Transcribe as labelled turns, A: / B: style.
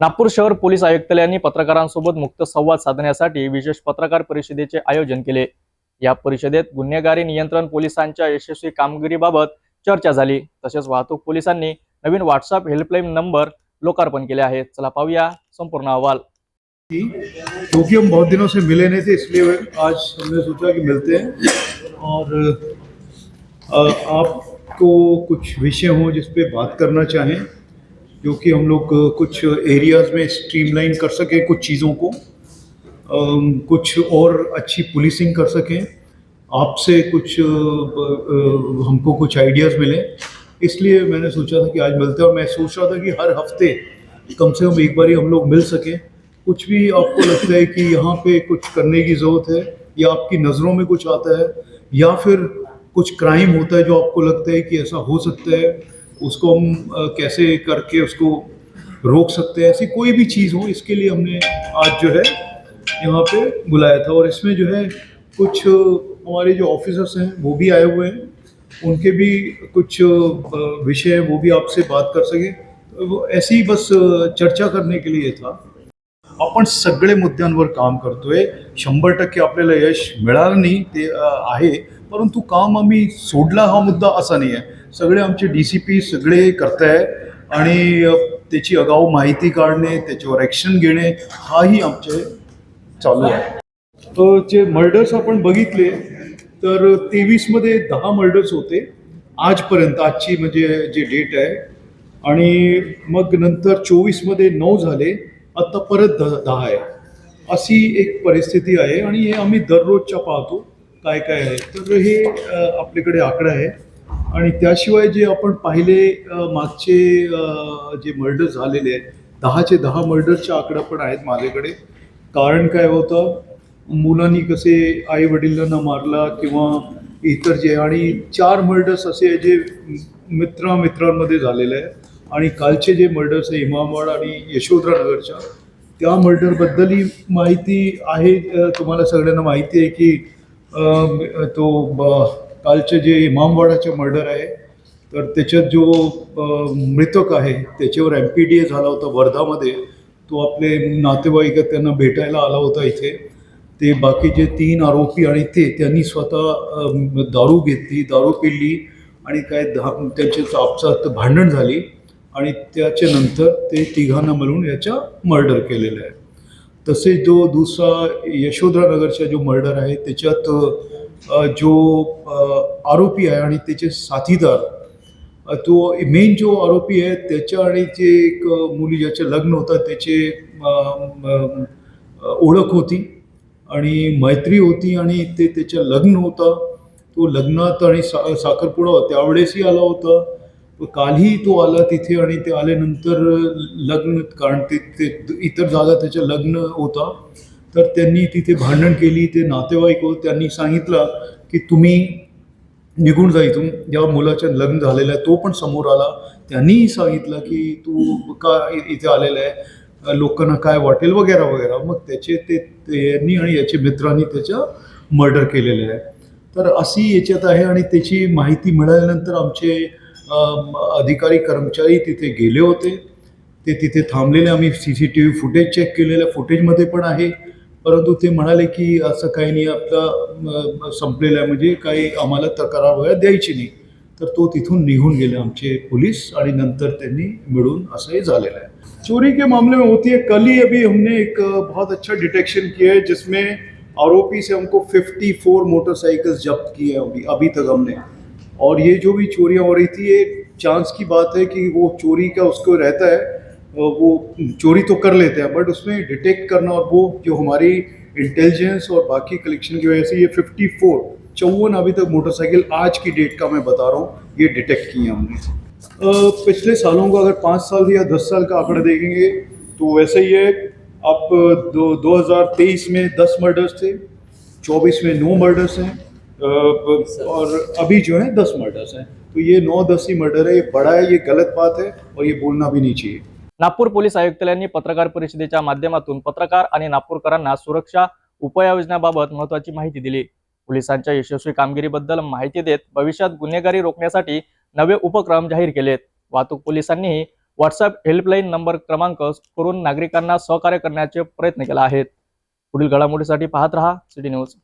A: नागपूर शहर पोलीस आयुक्तालयांनी पत्रकारांसोबत मुक्त संवाद साधण्यासाठी विशेष पत्रकार परिषदेचे आयोजन केले. या परिषदेत गुन्हेगारी नियंत्रण पोलिसांच्या यशस्वी कामगिरीबाबत चर्चा झाली. तसेच वाहतूक पोलिसांनी नवीन व्हॉट्सअप हेल्पलाईन नंबर लोकार्पण केले आहेत चला पाहूया संपूर्ण अहवाल.
B: क्योंकि हम बहुत दिनों से मिले नहीं थे इसलिए आज हमने सोचा कि मिलते हैं। और आपको कुछ विषय हों जिस पे बात करना चाहें। क्योंकि हम लोग कुछ एरियाज़ में स्ट्रीमलाइन कर सकें कुछ चीज़ों को कुछ और अच्छी पुलिसिंग कर सकें। आपसे कुछ हमको कुछ आइडियाज़ मिले। इसलिए मैंने सोचा था कि आज मिलते हैं और मैं सोच रहा था कि हर हफ़्ते कम से कम एक बार ही हम लोग मिल सकें। कुछ भी आपको लगता है कि यहाँ पे कुछ करने की ज़रूरत है या आपकी नज़रों में कुछ आता है या फिर कुछ क्राइम होता है जो आपको लगता है कि ऐसा हो सकता है उसको हम कैसे करके उसको रोक सकते हैं? ऐसी कोई भी चीज़ हो इसके लिए हमने आज जो है यहाँ पे बुलाया था। और इसमें जो है कुछ हमारे जो ऑफिसर्स हैं वो भी आए हुए हैं। उनके भी कुछ विषय हैं वो भी आपसे बात कर सके। वो ऐसे ही बस चर्चा करने के लिए था। आपण सगळे मुद्द्यांवर काम करतोय. शंभर टक्के आपल्याला यश मिळालं नाही ते आहे. परंतु काम आम्ही सोडला हा मुद्दा असा नाही आहे. सगळे आमचे डी सी पी सगळे करताय आणि त्याची अगाऊ माहिती काढणे त्याच्यावर ॲक्शन घेणे हाही आमचे चालू आहे. जे मर्डर्स आपण बघितले तर तेवीसमध्ये दहा मर्डर्स होते. आजपर्यंत आजची म्हणजे जे डेट आहे. आणि मग नंतर चोवीसमध्ये नऊ झाले. आत्ता परत द दहा आहे. अशी एक परिस्थिती आहे. आणि हे आम्ही दररोजच्या पाहतो काय काय आहे. तर हे आपल्याकडे आकडा आहे. आणि त्याशिवाय जे आपण पाहिले मागचे जे मर्डर झालेले आहेत दहाचे दहा मर्डरचा आकडा पण आहेत माझ्याकडे. कारण काय होतं मुलांनी कसे आई वडिलांना मारला किंवा इतर जे आणि चार मर्डर्स असे आहे जे मित्र मित्रांमध्ये झालेले आहे आणि कालचे जे मर्डर्स आहे इमामवाड आणि यशोधरा नगरच्या त्या मर्डरबद्दलही माहिती आहे तुम्हाला सगळ्यांना माहिती आहे की तो ब- कालचे जे इमामवाडाचे मर्डर आहे तर त्याच्यात जो मृतक आहे त्याच्यावर एम पी डी ए झाला होता वर्धामध्ये. तो आपले नातेवाईक त्यांना भेटायला आला होता इथे. ते बाकीचे तीन आरोपी आणि ते त्यांनी स्वतः दारू घेतली दारू पिली आणि काय दहा त्यांचे आपसात भांडण झाली आणि त्याच्यानंतर ते तिघांना मिळून याच्या मर्डर केलेलं आहे. तसेच जो दुसरा यशोधरा नगरचा जो मर्डर आहे त्याच्यात जो आरोपी आहे आणि त्याचे साथीदार तो मेन जो आरोपी आहे त्याच्या आणि जे एक मुली ज्याचे लग्न होतं त्याचे ओळख होती आणि मैत्री होती आणि ते त्याचं लग्न होतं. तो लग्नात आणि सा साखरपुडा त्यावेळेसही आला होता. कालही तो आला तिथे आणि ते आल्यानंतर लग्न कारण ते ते इतर जागा त्याचं लग्न होता. तर त्यांनी तिथे भांडण केली ते नातेवाईक हो त्यांनी सांगितलं की तुम्ही निघून जा इथून. जेव्हा मुलाचं लग्न झालेलं आहे तो पण समोर आला. त्यांनीही सांगितलं की तू का इथे आलेला आहे? लोकांना काय वाटेल वगैरे वगैरे. मग त्याचे ते त्यांनी आणि याचे मित्रांनी त्याचं मर्डर केलेलं आहे. तर अशी याच्यात आहे आणि त्याची माहिती मिळाल्यानंतर आमचे अधिकारी कर्मचारी तिथे गेले होते. ते तिथे थांबलेले. आम्ही C C T V footage check केलेल्या फुटेजमध्ये पण आहे. परंतु ते म्हणाले की असं काही नाही आपला संपलेलं आहे. म्हणजे काही आम्हाला तक्रार वगैरे द्यायची नाही. तर तो तिथून निघून गेले आमचे पोलीस आणि नंतर त्यांनी मिळून असंही झालेलं आहे. चोरी के मामले में होती है. कल ही अभी हमने एक बहुत अच्छा डिटेक्शन किया है जिसमें आरोपी से हमको 54 मोटरसाइकिल्स जब्त किए हैं अभी अभी तक हमने। और ये जो भी चोरियां हो रही थी ये चांस की बात है कि वो चोरी का उसको रहता है। वो चोरी तो कर लेते हैं बट उसमें डिटेक्ट करना और वो जो हमारी इंटेलिजेंस और बाकी कलेक्शन की वजह से ये 54 चौवन अभी तक मोटरसाइकिल आज की डेट का मैं बता रहा हूँ, ये डिटेक्ट किए हमने। पिछले सालों का अगर पाँच साल या दस साल का आंकड़ा देखेंगे तो वैसे ही है आप दो 2023 में दस मर्डर्स थे, चौबीस में नौ मर्डर्स हैं और अभी जो है दस मर्डर्स हैं। तो ये नौ, दस ही मर्डर है, ये बड़ा है, ये गलत बात है और ये बोलना भी नहीं चाहिए।
A: नागपूर पोलीस आयुक्तालयांनी पत्रकार परिषदेच्या माध्यमातून पत्रकार आणि नागपूरकरांना सुरक्षा उपाययोजनाबाबत महत्वाची माहिती दिली. पोलिसांच्या यशस्वी कामगिरीबद्दल माहिती देत भविष्यात गुन्हेगारी रोखण्यासाठी नवे उपक्रम जाहीर केलेत. वाहतूक पोलिसांनीही व्हॉट्सअप हेल्पलाईन नंबर क्रमांक करून नागरिकांना सहकार्य करण्याचे प्रयत्न केला आहेत. पुढील घडामोडीसाठी पाहत रहा. City News.